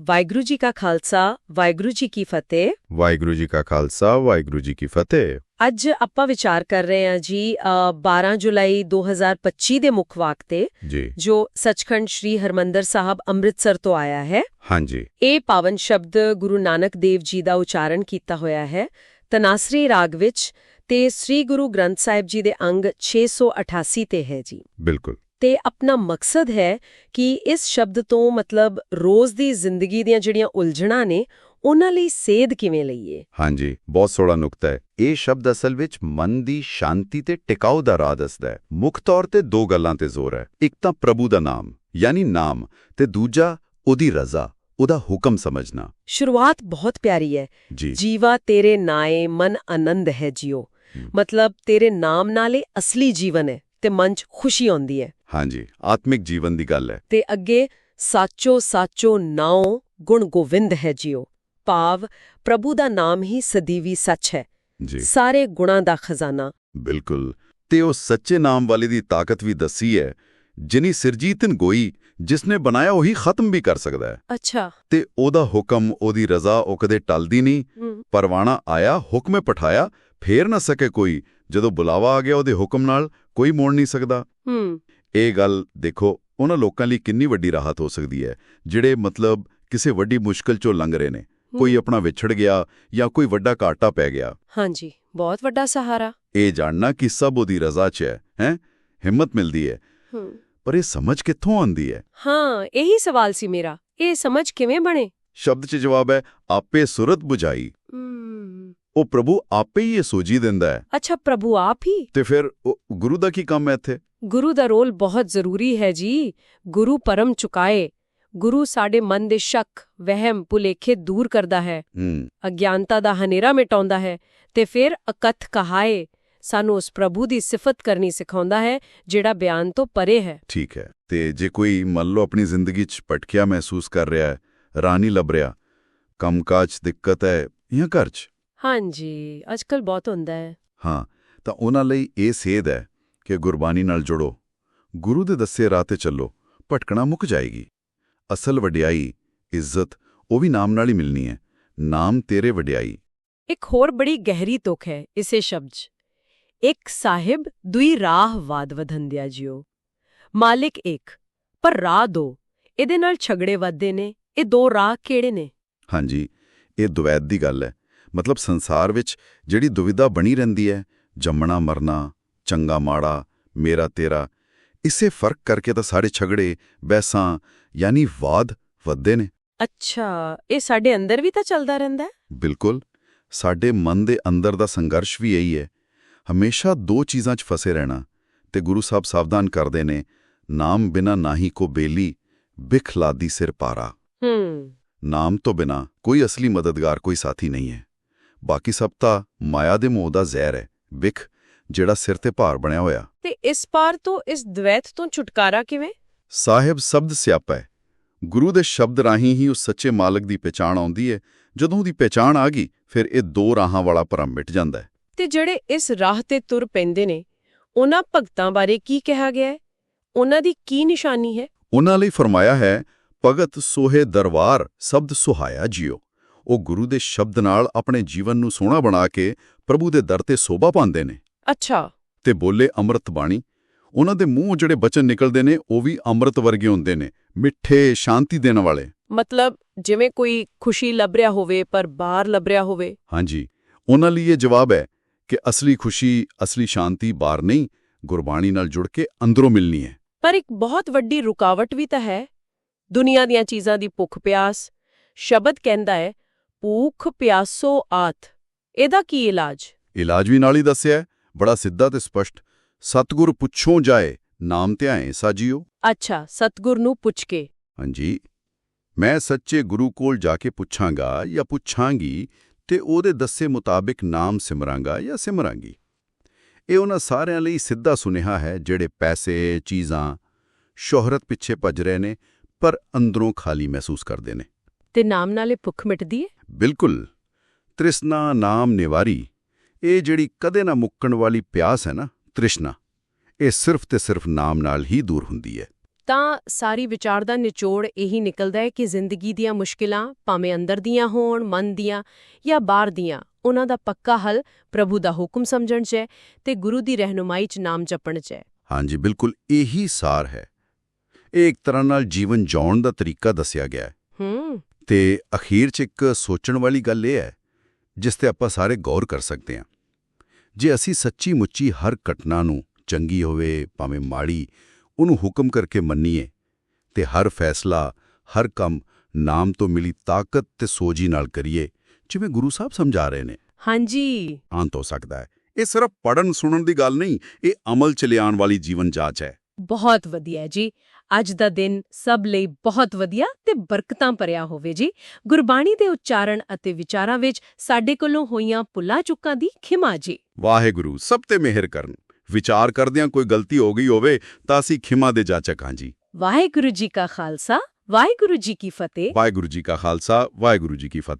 ਵਾਹਿਗੁਰੂ ਜੀ ਕਾ ਖਾਲਸਾ ਵਾਹਿਗੁਰੂ ਜੀ ਕੀ ਫਤਿਹ। ਵਾਹਿਗੁਰੂ ਜੀ ਕਾ ਖਾਲਸਾ ਵਾਹਿਗੁਰੂ ਜੀ ਕੀ ਫਤਿਹ। ਅੱਜ ਆਪਾਂ ਵਿਚਾਰ ਕਰ ਰਹੇ ਹਾਂ ਜੀ ਅ, 12 ਜੁਲਾਈ 2025 ਦੇ ਮੁੱਖ ਵਾਕ ਤੇ ਜੋ। ਸੱਚਖੰਡ ਸ੍ਰੀ ਹਰਮੰਦਰ ਸਾਹਿਬ ਅੰਮ੍ਰਿਤਸਰ ਤੋਂ ਆਇਆ ਹੈ। ਹਾਂਜੀ। ਇਹ ਪਾਵਨ ਸ਼ਬਦ ਗੁਰੂ ਨਾਨਕ ਦੇਵ ਜੀ ਦਾ ਉਚਾਰਨ ਕੀਤਾ ਹੋਇਆ ਹੈ। ਤਨਾਸਰੀ ਰਾਗ ਵਿੱਚ ਤੇ ਸ੍ਰੀ ਗੁਰੂ ਗ੍ਰੰਥ ਸਾਹਿਬ ਜੀ ਦੇ ਅੰਗ 688 ਤੇ ਹੈ ਜੀ। ਬਿਲਕੁਲ। ਤੇ ਆਪਣਾ ਮਕਸਦ ਹੈ ਕਿ ਇਸ ਸ਼ਬਦ ਤੋਂ ਮਤਲਬ ਰੋਜ਼ ਦੀ ਜ਼ਿੰਦਗੀ ਦੀਆਂ ਜਿਹੜੀਆਂ ਉਲਝਣਾਂ ਨੇ ਉਹਨਾਂ ਲਈ ਸੇਧ ਕਿਵੇਂ ਲਈਏ? ਹਾਂਜੀ ਬਹੁਤ ਸੋਹਣਾ ਨੁਕਤਾ ਹੈ। ਇਹ ਸ਼ਬਦ ਅਸਲ ਵਿੱਚ ਮਨ ਦੀ ਸ਼ਾਂਤੀ ਤੇ ਟਿਕਾਊ ਦਾ ਰਾਹ ਦੱਸਦਾ ਹੈ। ਮੁੱਖ ਤੌਰ ਤੇ ਦੋ ਗੱਲਾਂ ਤੇ ਜ਼ੋਰ ਹੈ। ਇੱਕ ਤਾਂ ਪ੍ਰਭੂ ਦਾ ਨਾਮ ਯਾਨੀ ਨਾਮ ਤੇ ਦੂਜਾ ਉਹਦੀ ਰਜ਼ਾ ਉਹਦਾ ਹੁਕਮ ਸਮਝਣਾ। ਸ਼ੁਰੂਆਤ ਬਹੁਤ ਪਿਆਰੀ ਹੈ। ਜੀਵਾ ਤੇਰੇ ਨਾਏ ਮਨ ਆਨੰਦ ਹੈ ਜਿਉ ਮਤਲਬ ਤੇਰੇ ਨਾਮ ਨਾਲੇ ਅਸਲੀ ਜੀਵਨ ਹੈ ਤੇ ਮਨ 'ਚ ਖੁਸ਼ੀ ਆਉਂਦੀ ਹੈ। ਹਾਂਜੀ ਆਤਮਿਕ ਜੀਵਨ ਦੀ ਗੱਲ ਹੈ। ਤੇ ਅੱਗੇ ਸਾਚੋ ਸਾਚੋ ਨਾਉ ਗੁਣ ਗੋਵਿੰਦ ਹੈ ਜਿਉ ਭਾਵ ਪ੍ਰਭੂ ਦਾ ਨਾਮ ਹੀ ਸਦੀਵੀ ਸੱਚ ਹੈ। ਜੀ। ਸਾਰੇ ਗੁਣਾਂ ਦਾ ਖਜ਼ਾਨਾ। ਬਿਲਕੁਲ। ਤੇ ਉਹ ਸੱਚੇ ਨਾਮ ਵਾਲੇ ਦੀ ਤਾਕਤ ਵੀ ਦੱਸੀ ਹੈ ਜਿਨੀ ਸਿਰਜੀਤਨ ਗੋਈ ਜਿਸਨੇ ਬਣਾਇਆ ਉਹੀ ਖਤਮ ਵੀ ਕਰ ਸਕਦਾ ਹੈ। ਅੱਛਾ। ਤੇ ਉਹਦਾ ਹੁਕਮ ਉਹਦੀ ਰਜ਼ਾ ਉਹ ਕਦੇ ਟਲਦੀ ਨਹੀਂ। ਪਰਵਾਣਾ ਆਇਆ ਹੁਕਮੇ ਪਠਾਇਆ ਫੇਰ ਨਾ ਸਕੇ ਕੋਈ। ਜਦੋਂ ਬੁਲਾਵਾ ਆ ਗਿਆ ਉਹਦੇ ਹੁਕਮ ਨਾਲ ਕੋਈ ਮੋੜ ਨਹੀਂ ਸਕਦਾ। ਹੂੰ। ਇਹ ਗੱਲ ਦੇਖੋ ਉਹਨਾਂ ਲੋਕਾਂ ਲਈ ਕਿੰਨੀ ਵੱਡੀ ਰਾਹਤ ਹੋ ਸਕਦੀ ਹੈ ਜਿਹੜੇ ਮਤਲਬ ਕਿਸੇ ਵੱਡੀ ਮੁਸ਼ਕਲ ਚੋਂ ਲੰਘ ਰਹੇ ਨੇ। ਕੋਈ ਆਪਣਾ ਵਿਛੜ ਗਿਆ ਜਾਂ ਕੋਈ ਵੱਡਾ ਘਾਟਾ ਪੈ ਗਿਆ। ਹਾਂਜੀ ਬਹੁਤ ਵੱਡਾ ਸਹਾਰਾ। ਇਹ ਜਾਣਨਾ ਕਿ ਸਭ ਉਹਦੀ ਰਜ਼ਾ 'ਚ ਹੈ ਹੈ? ਹਿੰਮਤ ਮਿਲਦੀ ਹੈ। ਹੂੰ। ਪਰ ਇਹ ਸਮਝ ਕਿੱਥੋਂ ਆਉਂਦੀ ਹੈ? ਹਾਂ ਇਹੀ ਸਵਾਲ ਸੀ ਮੇਰਾ। ਇਹ ਸਮਝ ਕਿਵੇਂ ਬਣੇ? ਸ਼ਬਦ 'ਚ ਜਵਾਬ ਹੈ ਆਪੇ ਸੁਰਤ 부ਝਾਈ ਹੂੰ। ਉਹ ਪ੍ਰਭੂ ਆਪੇ ਹੀ ਇਹ ਸੋਝੀ ਦਿੰਦਾ ਹੈ। ਅੱਛਾ ਪ੍ਰਭੂ ਆਪ ਹੀ? ਤੇ ਫਿਰ ਗੁਰੂ ਦਾ ਕੀ ਕੰਮ ਹੈ ਇੱਥੇ? ਗੁਰੂ ਦਾ ਰੋਲ ਬਹੁਤ ਜ਼ਰੂਰੀ ਹੈ ਜੀ। ਗੁਰੂ ਪਰਮ ਚੁਕਾਏ। ਗੁਰੂ ਸਾਡੇ ਮਨ ਦੇ ਸ਼ੱਕ ਵਹਿਮ ਭੁਲੇਖੇ ਦੂਰ ਕਰਦਾ ਹੈ। ਅਗਿਆਨਤਾ ਦਾ ਹਨੇਰਾ ਮਿਟਾਉਂਦਾ ਹੈ ਤੇ ਫਿਰ ਅਕਥ ਕਹਾਏ। ਸਾਨੂੰ ਉਸ ਪ੍ਰਭੂ ਦੀ ਸਿਫਤ ਕਰਨੀ ਸਿਖਾਉਂਦਾ ਹੈ ਜਿਹੜਾ ਬਿਆਨ ਤੋਂ ਪਰੇ ਹੈ। ਠੀਕ ਹੈ। ਤੇ ਜੇ ਕੋਈ ਮੰਨ ਲਓ ਆਪਣੀ ਜ਼ਿੰਦਗੀ 'ਚ ਭਟਕਿਆ ਮਹਿਸੂਸ ਕਰ ਰਿਹਾ ਹੈ ਨਹੀਂ ਲੱਭ ਰਿਹਾ ਕੰਮਕਾਜ ਦਿੱਕਤ ਹੈ ਜਾਂ ਘਰ 'ਚ? ਹਾਂਜੀ ਅੱਜਕੱਲ ਬਹੁਤ ਹੁੰਦਾ ਹੈ। ਹਾਂ ਤਾਂ ਉਹਨਾਂ ਲਈ ਇਹ ਸੇਧ ਹੈ ਕਿ ਗੁਰਬਾਣੀ ਨਾਲ ਜੁੜੋ। ਗੁਰੂ ਦੇ ਦੱਸੇ ਰਾਹ ਤੇ ਚੱਲੋ ਭਟਕਣਾ ਮੁੱਕ ਜਾਏਗੀ। ਅਸਲ ਵਡਿਆਈ ਇੱਜ਼ਤ ਉਹ ਵੀ ਨਾਮ ਨਾਲ ਹੀ ਮਿਲਣੀ ਹੈ। ਨਾਮ ਤੇਰੇ ਵਡਿਆਈ। ਇੱਕ ਹੋਰ ਬੜੀ ਗਹਿਰੀ ਤੁਕ ਹੈ ਇਸੇ ਸ਼ਬਦ ਇੱਕ ਸਾਹਿਬ ਦੁਈ ਰਾਹ ਵਾਦ ਵਧੰਦਿਆ ਜਿਓ। ਮਾਲਿਕ ਇੱਕ ਪਰ ਰਾਹ ਦੋ। ਇਹਦੇ ਨਾਲ ਝਗੜੇ ਵੱਧਦੇ ਨੇ ਇਹ ਦੋ ਰਾਹ ਕਿਹੜੇ ਨੇ? ਹਾਂਜੀ ਇਹ ਦੁਵੈਤ ਦੀ ਗੱਲ ਹੈ। ਮਤਲਬ ਸੰਸਾਰ ਵਿੱਚ ਜਿਹੜੀ ਦੁਵਿਧਾ ਬਣੀ ਰਹਿੰਦੀ ਹੈ ਜੰਮਣਾ ਮਰਨਾ ਚੰਗਾ ਮਾੜਾ ਮੇਰਾ ਤੇਰਾ ਇਸੇ ਫ਼ਰਕ ਕਰਕੇ ਤਾਂ ਸਾਰੇ ਝਗੜੇ ਬਹਿਸਾਂ ਯਾਨੀ ਵਾਦ ਵੱਧਦੇ ਨੇ। ਅੱਛਾ ਇਹ ਸਾਡੇ ਅੰਦਰ ਵੀ ਤਾਂ ਚੱਲਦਾ ਰਹਿੰਦਾ ਬਿਲਕੁਲ ਸਾਡੇ ਮਨ ਦੇ ਅੰਦਰ ਦਾ ਸੰਘਰਸ਼ ਵੀ ਇਹੀ ਹੈ। ਹਮੇਸ਼ਾ ਦੋ ਚੀਜ਼ਾਂ 'ਚ ਫਸੇ ਰਹਿਣਾ ਤੇ ਗੁਰੂ ਸਾਹਿਬ ਸਾਵਧਾਨ ਕਰਦੇ ਨੇ ਨਾਮ ਬਿਨਾ ਨਾਹੀ ਕੋ ਬੇਲੀ ਬਿਖ ਲਾਦੀ ਸਿਰ ਪਾਰਾ। ਹੂੰ। ਨਾਮ ਤੋਂ ਬਿਨਾ ਕੋਈ ਅਸਲੀ ਮਦਦਗਾਰ ਕੋਈ ਸਾਥੀ ਨਹੀਂ ਹੈ। ਬਾਕੀ ਸਭ ਤਾਂ ਮਾਇਆ ਦੇ ਮੋਹ ਦਾ ਜ਼ਹਿਰ ਹੈ। ਬਿਖ ਜਿਹੜਾ ਸਿਰ ਤੇ ਭਾਰ ਬਣਿਆ ਹੋਇਆ। ਤੇ ਇਸ ਪਾਰ ਤੋਂ ਇਸ ਦ્વੈਤ ਤੋਂ ਛੁਟਕਾਰਾ ਕਿਵੇਂ? ਸਾਹਿਬ ਸ਼ਬਦ ਸਿਆਪਾ ਹੈ। ਗੁਰੂ ਦੇ ਸ਼ਬਦ ਰਾਹੀਂ ਹੀ ਉਸ ਸੱਚੇ ਮਾਲਕ ਦੀ ਪਛਾਣ ਆਉਂਦੀ ਹੈ। ਜਦੋਂ ਉਹਦੀ ਪਛਾਣ ਆ ਗਈ ਫਿਰ ਇਹ ਦੋ ਰਾਹਾਂ ਵਾਲਾ ਭਰਮ ਮਿਟ ਜਾਂਦਾ ਹੈ। ਤੇ ਜਿਹੜੇ ਇਸ ਰਾਹ ਤੇ ਤੁਰ ਪੈਂਦੇ ਨੇ ਉਹਨਾਂ ਭਗਤਾਂ ਬਾਰੇ ਕੀ ਕਿਹਾ ਗਿਆ ਹੈ? ਉਹਨਾਂ ਦੀ ਕੀ ਨਿਸ਼ਾਨੀ ਹੈ? ਉਹਨਾਂ ਲਈ ਫਰਮਾਇਆ ਹੈ ਭਗਤ ਸੋਹੇ ਦਰਬਾਰ ਸ਼ਬਦ ਸੁਹਾਇਆ ਜਿਓ। ਉਹ ਗੁਰੂ ਦੇ ਸ਼ਬਦ ਨਾਲ ਆਪਣੇ ਜੀਵਨ ਨੂੰ ਸੋਹਣਾ ਬਣਾ ਕੇ ਪ੍ਰਭੂ ਦੇ ਦਰ ਤੇ ਸੋਭਾ ਪਾਉਂਦੇ ਨੇ। ਅੱਛਾ। ਤੇ ਬੋਲੇ ਅੰਮ੍ਰਿਤ ਬਾਣੀ। ਉਹਨਾਂ ਦੇ ਮੂੰਹ ਜਿਹੜੇ ਬਚਨ ਨਿਕਲਦੇ ਨੇ ਉਹ ਵੀ ਅੰਮ੍ਰਿਤ ਵਰਗੇ ਹੁੰਦੇ ਨੇ ਮਿੱਠੇ ਸ਼ਾਂਤੀ ਦੇਣ ਵਾਲੇ। ਮਤਲਬ ਜਿਵੇਂ ਕੋਈ ਖੁਸ਼ੀ ਲੱਭ ਰਿਹਾ ਹੋਵੇ ਪਰ ਬਾਹਰ ਲੱਭ ਰਿਹਾ ਹੋਵੇ। ਹਾਂਜੀ। ਉਹਨਾਂ ਲਈ ਇਹ ਜਵਾਬ ਹੈ ਕਿ ਅਸਲੀ ਖੁਸ਼ੀ ਅਸਲੀ ਸ਼ਾਂਤੀ ਬਾਹਰ ਨਹੀਂ ਗੁਰਬਾਣੀ ਨਾਲ ਜੁੜ ਕੇ ਅੰਦਰੋਂ ਮਿਲਣੀ ਹੈ। ਪਰ ਇੱਕ ਬਹੁਤ ਵੱਡੀ ਰੁਕਾਵਟ ਵੀ ਤਾਂ ਹੈ। ਦੁਨੀਆ ਦੀਆਂ ਚੀਜ਼ਾਂ ਦੀ ਭੁੱਖ ਪਿਆਸ ਸ਼ਬਦ ਕਹਿੰਦਾ ਹੈ ਭੂਖ ਪਿਆਸੋ ਆਤ। ਇਹਦਾ ਕੀ ਇਲਾਜ? ਇਲਾਜ ਵੀ ਨਾਲ ਹੀ ਦੱਸਿਆ ਬੜਾ ਸਿੱਧਾ ਤੇ ਸਪਸ਼ਟ। ਸਤਿਗੁਰ ਪੁੱਛੋਂ ਜਾਏ ਨਾਮ ਧਿਆਏ ਸਾਜੀਓ। ਅੱਛਾ ਸਤਗੁਰ ਨੂੰ ਪੁੱਛ ਕੇ। ਹਾਂਜੀ। ਮੈਂ ਸੱਚੇ ਗੁਰੂ ਕੋਲ ਜਾ ਕੇ ਪੁੱਛਾਂਗਾ ਜਾਂ ਪੁੱਛਾਂਗੀ ਤੇ ਉਹਦੇ ਦੱਸੇ ਮੁਤਾਬਿਕ ਨਾਮ ਸਿਮਰਾਂਗਾ ਜਾਂ ਸਿਮਰਾਂਗੀ। ਇਹ ਉਹਨਾਂ ਸਾਰਿਆਂ ਲਈ ਸਿੱਧਾ ਸੁਨੇਹਾ ਹੈ ਜਿਹੜੇ ਪੈਸੇ ਚੀਜ਼ਾਂ ਸ਼ੋਹਰਤ ਪਿੱਛੇ ਭੱਜ ਰਹੇ ਨੇ ਪਰ ਅੰਦਰੋਂ ਖਾਲੀ ਮਹਿਸੂਸ ਕਰਦੇ ਨੇ। ਤੇ ਨਾਮ ਨਾਲੇ ਭੁੱਖ ਮਿਟਦੀ ਹੈ ਬਿਲਕੁਲ। ਤ੍ਰਿਸ਼ਨਾ ਨਾਮ ਨਿਵਾਰੀ ਇਹ ਜਿਹੜੀ ਕਦੇ ਨਾ ਮੁੱਕਣ ਵਾਲੀ ਪਿਆਸ ਹੈ ਨਾ ਤ੍ਰਿਸ਼ਨਾ ਇਹ ਸਿਰਫ ਤੇ ਸਿਰਫ ਨਾਮ ਨਾਲ ਹੀ ਦੂਰ ਹੁੰਦੀ ਹੈ। ਤਾਂ ਸਾਰੀ ਵਿਚਾਰ ਦਾ ਨਿਚੋੜ ਇਹੀ ਨਿਕਲਦਾ ਹੈ ਕਿ ਜ਼ਿੰਦਗੀ ਦੀਆਂ ਮੁਸ਼ਕਿਲਾਂ ਭਾਵੇਂ ਅੰਦਰ ਦੀਆਂ ਹੋਣ ਮਨ ਦੀਆਂ ਜਾਂ ਬਾਹਰ ਦੀਆਂ ਉਹਨਾਂ ਦਾ ਪੱਕਾ ਹੱਲ ਪ੍ਰਭੂ ਦਾ ਹੁਕਮ ਸਮਝਣ 'ਚ ਹੈ ਤੇ ਗੁਰੂ ਦੀ ਰਹਿਨੁਮਾਈ 'ਚ ਨਾਮ ਜਪਣ 'ਚ ਹੈ। ਹਾਂਜੀ ਬਿਲਕੁਲ ਇਹੀ ਸਾਰ ਹੈ। ਇਹ ਇੱਕ ਤਰ੍ਹਾਂ ਨਾਲ ਜੀਵਨ ਜਿਉਣ ਦਾ ਤਰੀਕਾ ਦੱਸਿਆ ਗਿਆ ਹੈ। ਹੂੰ। ਤੇ ਅਖੀਰ 'ਚ ਇੱਕ ਸੋਚਣ ਵਾਲੀ ਗੱਲ ਇਹ ਹੈ ਜਿਸ ਤੇ ਆਪਾਂ ਸਾਰੇ ਗੌਰ ਕਰ ਸਕਦੇ ਹਾਂ। ਜੇ ਅਸੀਂ ਸੱਚੀ ਮੁੱਚੀ ਹਰ ਘਟਨਾ ਨੂੰ ਚੰਗੀ ਹੋਵੇ ਭਾਵੇਂ ਮਾੜੀ ਉਹਨੂੰ ਹੁਕਮ ਕਰਕੇ ਮੰਨੀਏ ਤੇ ਹਰ ਫੈਸਲਾ ਹਰ ਕੰਮ ਨਾਮ ਤੋਂ ਮਿਲੀ ਤਾਕਤ ਤੇ ਸੋਝੀ ਨਾਲ ਕਰੀਏ ਜਿਵੇਂ ਗੁਰੂ ਸਾਹਿਬ ਸਮਝਾ ਰਹੇ ਨੇ। ਹਾਂਜੀ। ਆਂਤ ਹੋ ਸਕਦਾ ਹੈ। ਇਹ ਸਿਰਫ ਪੜਨ ਸੁਣਨ ਦੀ ਗੱਲ ਨਹੀਂ ਇਹ ਅਮਲ ਚ ਲਿਆਉਣ ਵਾਲੀ ਜੀਵਨ ਜਾਚ ਹੈ। ਬਹੁਤ ਵਧੀਆ ਜੀ। ਅੱਜ ਦਾ ਦਿਨ ਸਭ ਲਈ ਬਹੁਤ ਵਧੀਆ ਤੇ ਬਰਕਤਾਂ ਭਰਿਆ ਹੋਵੇ ਜੀ। ਗੁਰਬਾਣੀ ਦੇ ਉਚਾਰਨ ਅਤੇ ਵਿਚਾਰਾਂ ਵਿੱਚ ਸਾਡੇ ਕੋਲੋਂ ਹੋਈਆਂ ਪੁੱਲਾ ਚੁੱਕਾਂ ਦੀ ਖਿਮਾ ਜੀ। ਵਾਹਿਗੁਰੂ ਸਭ ਤੇ ਮਿਹਰ ਕਰਨ। ਵਿਚਾਰ ਕਰਦਿਆਂ ਕੋਈ ਗਲਤੀ ਹੋ ਗਈ ਹੋਵੇ ਤਾਂ ਅਸੀਂ ਖਿਮਾ ਦੇ ਜਾਚਕ ਹਾਂ ਜੀ। ਵਾਹਿਗੁਰੂ ਜੀ ਕਾ ਖਾਲਸਾ ਵਾਹਿਗੁਰੂ ਜੀ ਕੀ ਫਤਿਹ। ਵਾਹਿਗੁਰੂ ਜੀ ਕਾ ਖਾਲਸਾ ਵਾਹਿਗੁਰੂ ਜੀ ਕੀ ਫਤਿਹ।